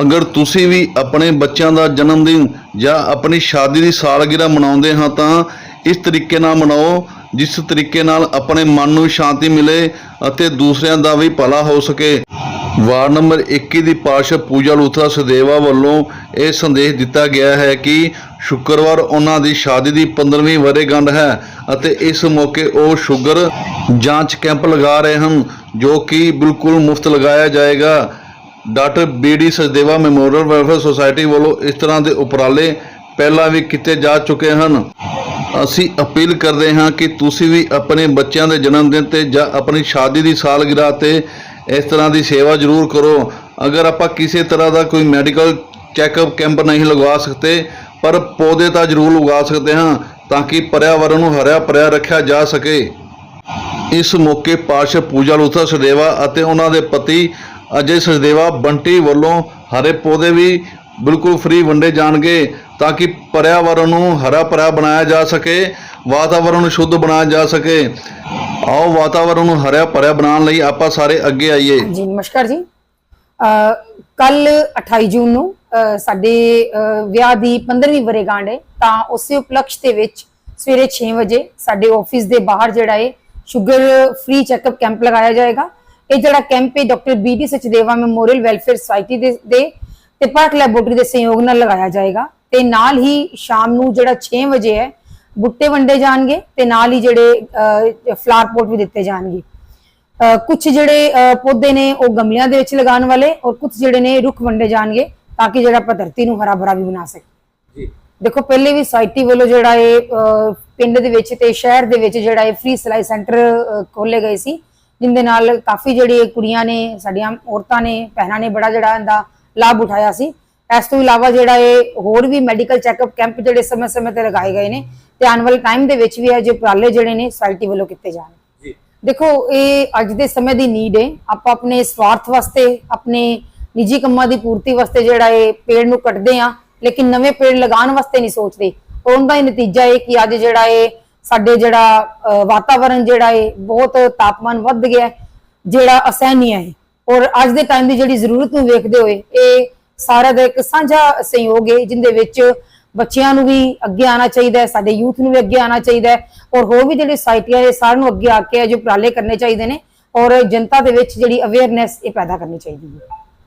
ਅਗਰ ਤੁਸੀਂ ਵੀ ਆਪਣੇ ਬੱਚਿਆਂ ਦਾ ਜਨਮ ਦਿਨ ਜਾਂ ਆਪਣੀ ਸ਼ਾਦੀ ਦੀ ਸਾਲਗਿਰਾ ਮਨਾਉਂਦੇ ਹਾਂ ਤਾਂ ਇਸ ਤਰੀਕੇ ਨਾਲ ਮਨਾਓ, ਜਿਸ ਤਰੀਕੇ ਨਾਲ ਆਪਣੇ ਮਨ ਨੂੰ ਸ਼ਾਂਤੀ ਮਿਲੇ ਅਤੇ ਦੂਸਰਿਆਂ ਦਾ ਵੀ ਭਲਾ ਹੋ ਸਕੇ। ਵਾਰਡ ਨੰਬਰ 21 ਦੀ ਪਾਰਸ਼ਦ ਪੂਜਾ ਲੂਥਰਾ ਸਦੇਵਾ ਵੱਲੋਂ ਇਹ ਸੰਦੇਸ਼ ਦਿੱਤਾ ਗਿਆ ਹੈ ਕਿ ਸ਼ੁੱਕਰਵਾਰ ਉਹਨਾਂ ਦੀ ਸ਼ਾਦੀ ਦੀ 15ਵੀਂ ਵਰ੍ਹੇਗੰਢ ਹੈ ਅਤੇ ਇਸ ਮੌਕੇ ਉਹ ਸ਼ੂਗਰ ਜਾਂਚ ਕੈਂਪ ਲਗਾ ਰਹੇ ਹਨ, ਜੋ ਕਿ ਬਿਲਕੁਲ ਮੁਫਤ ਲਗਾਇਆ ਜਾਏਗਾ। Doctor B D Sachdeva memorial welfare society ਵੱਲੋਂ ਇਸ ਤਰ੍ਹਾਂ ਦੇ ਉਪਰਾਲੇ ਪਹਿਲਾਂ ਵੀ ਕੀਤੇ ਜਾ ਚੁੱਕੇ ਹਨ। ਅਸੀਂ ਅਪੀਲ ਕਰਦੇ ਹਾਂ ਕਿ ਤੁਸੀਂ ਵੀ ਆਪਣੇ ਬੱਚਿਆਂ ਦੇ ਜਨਮ ਦਿਨ ਤੇ ਜਾਂ ਆਪਣੀ ਸ਼ਾਦੀ ਦੀ ਸਾਲਗਿਰਾਹ ਤੇ ਇਸ ਤਰ੍ਹਾਂ ਦੀ ਸੇਵਾ ਜ਼ਰੂਰ ਕਰੋ। ਅਗਰ ਆਪਾਂ ਕਿਸੇ ਤਰ੍ਹਾਂ ਦਾ ਕੋਈ ਮੈਡੀਕਲ ਚੈੱਕਅਪ ਕੈਂਪ ਨਹੀਂ ਲਗਵਾ ਸਕਦੇ, ਪਰ ਪੌਦੇ ਤਾਂ ਜ਼ਰੂਰ ਲਗਾ ਸਕਦੇ ਹਾਂ ਤਾਂ ਕਿ ਪਰਿਆਵਰਨ ਨੂੰ ਹਰਿਆ ਭਰਿਆ ਰੱਖਿਆ ਜਾ ਸਕੇ। ਇਸ ਮੌਕੇ ਪਾਰਸ਼ਦ ਪੂਜਾ ਲੂਥਾ ਸਦੇਵਾ ਅਤੇ ਉਹਨਾਂ ਦੇ ਪਤੀ ਅਜੇ ਸਚਦੇਵਾ ਬੰਟੀ ਵੱਲੋਂ ਹਰੇ ਪੌਦੇ ਵੀ ਬਿਲਕੁਲ ਫ੍ਰੀ ਵੰਡੇ ਜਾਣਗੇ ਤਾਂ ਕਿ ਪਰਿਆਵਰਨ ਨੂੰ ਹਰਾ ਭਰਾ ਬਣਾਇਆ ਜਾ ਸਕੇ, ਵਾਤਾਵਰਨ ਨੂੰ ਸ਼ੁੱਧ ਬਣਾਇਆ ਜਾ ਸਕੇ। ਆਓ ਵਾਤਾਵਰਨ ਨੂੰ ਹਰਿਆ ਭਰਿਆ ਬਣਾਉਣ ਲਈ ਆਪਾਂ ਸਾਰੇ ਅੱਗੇ ਆਈਏ। ਜੀ ਨਮਸਕਾਰ ਜੀ। ਕੱਲ 28 ਜੂਨ ਨੂੰ ਸਾਡੇ ਵਿਆਹ ਦੀ 15ਵੀਂ ਵਰ੍ਹੇਗੰਢ ਹੈ, ਤਾਂ ਉਸੇ ਉਪਲਕਸ਼ ਦੇ ਵਿੱਚ ਸਵੇਰੇ 6 ਵਜੇ ਸਾਡੇ ਆਫਿਸ ਦੇ ਬਾਹਰ ਜਿਹੜਾ ਹੈ ਸ਼ੂਗਰ ਫ੍ਰੀ ਚੈੱਕਅਪ ਕੈਂਪ ਲਗਾਇਆ ਜਾਏਗਾ। ਇਹ ਜਿਹੜਾ ਕੈਂਪ ਹੈ doctor BD Sachdeva memorial welfare society ਦੇ ਤੇ ਪਾਰਕ ਲੈਬੋਰਟਰੀ ਦੇ ਸਹਿਯੋਗ ਨਾਲ ਲਗਾਇਆ ਜਾਏਗਾ। ਤੇ ਨਾਲ ਹੀ ਸ਼ਾਮ ਨੂੰ ਜਿਹੜਾ 6 ਵਜੇ ਹੈ ਬੁੱਟੇ ਵੰਡੇ ਜਾਣਗੇ ਤੇ ਨਾਲ ਹੀ ਜਿਹੜੇ ਫਲਾਰ ਪੋਟ ਵੀ ਦਿੱਤੇ ਜਾਣਗੇ। ਕੁਝ ਜਿਹੜੇ ਪੌਦੇ ਨੇ ਉਹ ਗਮਲਿਆਂ ਦੇ ਵਿੱਚ ਲਗਾਉਣ ਵਾਲੇ ਔਰ ਕੁਝ ਜਿਹੜੇ ਨੇ ਰੁੱਖ ਵੰਡੇ ਜਾਣਗੇ ਤਾਂ ਕਿ ਜਿਹੜਾ ਆਪਾਂ ਧਰਤੀ ਨੂੰ ਹਰਾ ਭਰਾ ਵੀ ਬਣਾ ਸਕੀਏ ਜੀ। ਦੇਖੋ ਪਹਿਲੇ ਵੀ ਸੋਸਾਇਟੀ ਵੱਲੋਂ ਜਿਹੜਾ ਇਹ ਪਿੰਡ ਦੇ ਵਿੱਚ ਤੇ ਸ਼ਹਿਰ ਦੇ ਵਿੱਚ ਜਿਹੜਾ ਇਹ ਫ੍ਰੀ ਸਿਲਾਈ ਸੈਂਟਰ ਖੋਲੇ ਗਏ ਸੀ। ਜਿੰਦੇ ਨਾਲ ਕਾਫੀ ਜਿਹੜੀ ਕੁੜੀਆਂ ਨੇ ਸਾਡੀਆਂ ਔਰਤਾਂ ਨੇ ਭੈਣਾਂ ਨੇ ਬੜਾ ਜਿਹੜਾ ਇਹਦਾ ਲਾਭ ਉਠਾਇਆ ਸੀ। ਇਸ ਤੋਂ ਇਲਾਵਾ ਜਿਹੜਾ ਇਹ ਹੋਰ ਵੀ ਮੈਡੀਕਲ ਚੈੱਕਅਪ ਕੈਂਪ ਜਿਹੜੇ ਸਮੇਂ-ਸਮੇਂ ਤੇ ਲਗਾਏ ਗਏ ਨੇ ਤੇ ਆਉਣ ਵਾਲੇ ਟਾਈਮ ਦੇ ਵਿੱਚ ਵੀ ਇਹ ਜੋ ਉਪਰਾਲੇ ਜਿਹੜੇ ਨੇ ਸੋਸਾਇਟੀ ਵੱਲੋਂ ਕੀਤੇ ਜਾਣਗੇ ਜੀ। ਦੇਖੋ ਇਹ ਅੱਜ ਦੇ ਸਮੇਂ ਦੀ ਨੀਡ ਹੈ ਆਪਾਂ ਆਪਣੇ ਸਵਾਰਥ ਵਾਸਤੇ ਆਪਣੇ ਨਿੱਜੀ ਕੰਮਾਂ ਦੀ ਪੂਰਤੀ ਵਾਸਤੇ ਜਿਹੜਾ ਇਹ ਪੇੜ ਨੂੰ ਕੱਟਦੇ ਆ ਲੇਕਿਨ ਨਵੇਂ ਪੇੜ ਲਗਾਉਣ ਵਾਸਤੇ ਨਹੀਂ ਸੋਚਦੇ। ਉਹਦਾ ਹੀ ਨਤੀਜਾ ਇਹ ਕਿ ਅੱਜ ਜਿਹੜਾ ਇਹ ਸਾਡੇ ਜਿਹੜਾ ਅਹ, ਵਾਤਾਵਰਣ ਜਿਹੜਾ ਹੈ ਬਹੁਤ ਤਾਪਮਾਨ ਵੱਧ ਗਿਆ ਜਿਹੜਾ ਅਸਹਿਨੀय ਹੈ ਔਰ ਅੱਜ ਦੇ ਟਾਈਮ ਦੀ ਜਿਹੜੀ ਜ਼ਰੂਰਤ ਨੂੰ ਵੇਖਦੇ ਹੋਏ ਇਹ ਸਾਰਾ ਦਾ ਇੱਕ ਸਾਂਝਾ ਸਹਿਯੋਗ ਹੈ ਜਿੰਦੇ ਵਿੱਚ ਬੱਚਿਆਂ ਨੂੰ ਵੀ ਅੱਗੇ ਆਉਣਾ ਚਾਹੀਦਾ ਹੈ ਸਾਡੇ ਯੂਥ ਨੂੰ ਵੀ ਅੱਗੇ ਆਉਣਾ ਚਾਹੀਦਾ ਹੈ ਔਰ ਹੋਰ ਵੀ ਜਿਹੜੀ ਸਾਈਟੀਆਂ ਨੇ ਸਾਰਿਆਂ ਨੂੰ ਅੱਗੇ ਆ ਕੇ ਇਹ ਜੋ ਉਪਰਾਲੇ ਕਰਨੇ ਚਾਹੀਦੇ ਨੇ ਔਰ ਜਨਤਾ ਦੇ ਵਿੱਚ ਜਿਹੜੀ ਅਵੇਅਰਨੈਸ ਇਹ ਪੈਦਾ ਕਰਨੀ ਚਾਹੀਦੀ ਹੈ।